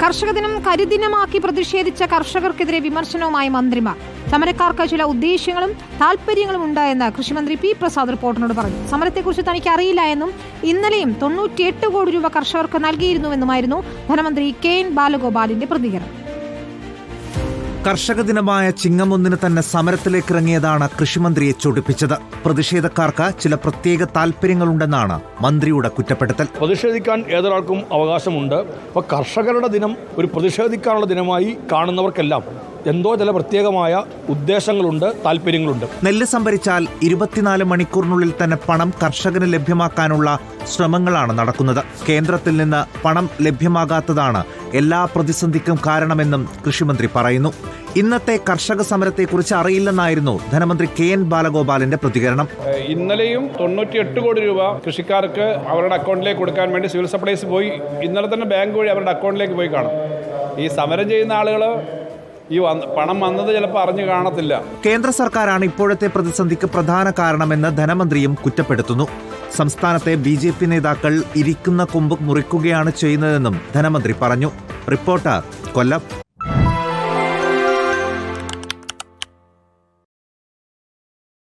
കർഷക ദിനം കരിദിനമാക്കി പ്രതിഷേധിച്ച കർഷകർക്കെതിരെ വിമർശനവുമായി മന്ത്രിമാർ. സമരക്കാർക്ക് ചില ഉദ്ദേശ്യങ്ങളും താല്പര്യങ്ങളും ഉണ്ടായെന്ന് കൃഷിമന്ത്രി പി പ്രസാദ് റിപ്പോർട്ടിനോട് പറഞ്ഞു. സമരത്തെക്കുറിച്ച് തനിക്ക് അറിയില്ല എന്നും ഇന്നലെയും തൊണ്ണൂറ്റിയെട്ട് കോടി രൂപ കർഷകർക്ക് നൽകിയിരുന്നുവെന്നുമായിരുന്നു ധനമന്ത്രി കെ എൻ ബാലഗോപാലിന്റെ പ്രതികരണം. കർഷക ദിനമായ ചിങ്ങമൊന്നിന് തന്നെ സമരത്തിലേക്കിറങ്ങിയതാണ് കൃഷിമന്ത്രിയെ ചൊടിപ്പിച്ചത്. പ്രതിഷേധക്കാർക്ക് ചില പ്രത്യേക താല്പര്യങ്ങളുണ്ടെന്നാണ് മന്ത്രിയുടെ കുറ്റപ്പെടുത്തൽ. പ്രതിഷേധിക്കാൻ ഏതൊരാൾക്കും അവകാശമുണ്ട്. അപ്പോൾ കർഷകരുടെ ദിനം ഒരു പ്രതിഷേധിക്കാനുള്ള ദിനമായി കാണുന്നവർക്കെല്ലാം എന്തോ ചില പ്രത്യേകമായ ഉദ്ദേശങ്ങളുണ്ട് താല്പര്യങ്ങളുണ്ട്. നെല്ല് സംഭരിച്ചാൽ ഇരുപത്തിനാല് മണിക്കൂറിനുള്ളിൽ തന്നെ പണം കർഷകന് ലഭ്യമാക്കാനുള്ള ശ്രമങ്ങളാണ് നടക്കുന്നത്. കേന്ദ്രത്തിൽ നിന്ന് പണം ലഭ്യമാകാത്തതാണ് എല്ലാ പ്രതിസന്ധിക്കും കാരണമെന്നും കൃഷിമന്ത്രി പറയുന്നു. ഇന്നത്തെ കർഷക സമരത്തെക്കുറിച്ച് അറിയില്ലെന്നായിരുന്നു ധനമന്ത്രി കെ എൻ ബാലഗോപാലിന്റെ പ്രതികരണം. ഇന്നലെയും തൊണ്ണൂറ്റിയെട്ട് കോടി രൂപ കൃഷിക്കാർക്ക് അവരുടെ അക്കൗണ്ടിലേക്ക് കൊടുക്കാൻ വേണ്ടി സിവിൽ സപ്ലൈസ് പോയി. ഇന്നലെ തന്നെ ബാങ്ക് വഴി അവരുടെ അക്കൗണ്ടിലേക്ക് പോയി കാണും. ഈ സമരം ചെയ്യുന്ന ആളുകൾ ഈ പണം വന്നത് ചിലപ്പോൾ അറിഞ്ഞു കാണത്തില്ല. കേന്ദ്ര സർക്കാരാണ് ഇപ്പോഴത്തെ പ്രതിസന്ധിക്ക് പ്രധാന കാരണമെന്ന് ധനമന്ത്രിയും കുറ്റപ്പെടുത്തുന്നു. സംസ്ഥാനത്തെ ബി ജെ പി നേതാക്കൾ ഇരിക്കുന്ന കൊമ്പ് മുറിക്കുകയാണ് ചെയ്യുന്നതെന്നും ധനമന്ത്രി പറഞ്ഞു. റിപ്പോർട്ടർ കൊല്ലം.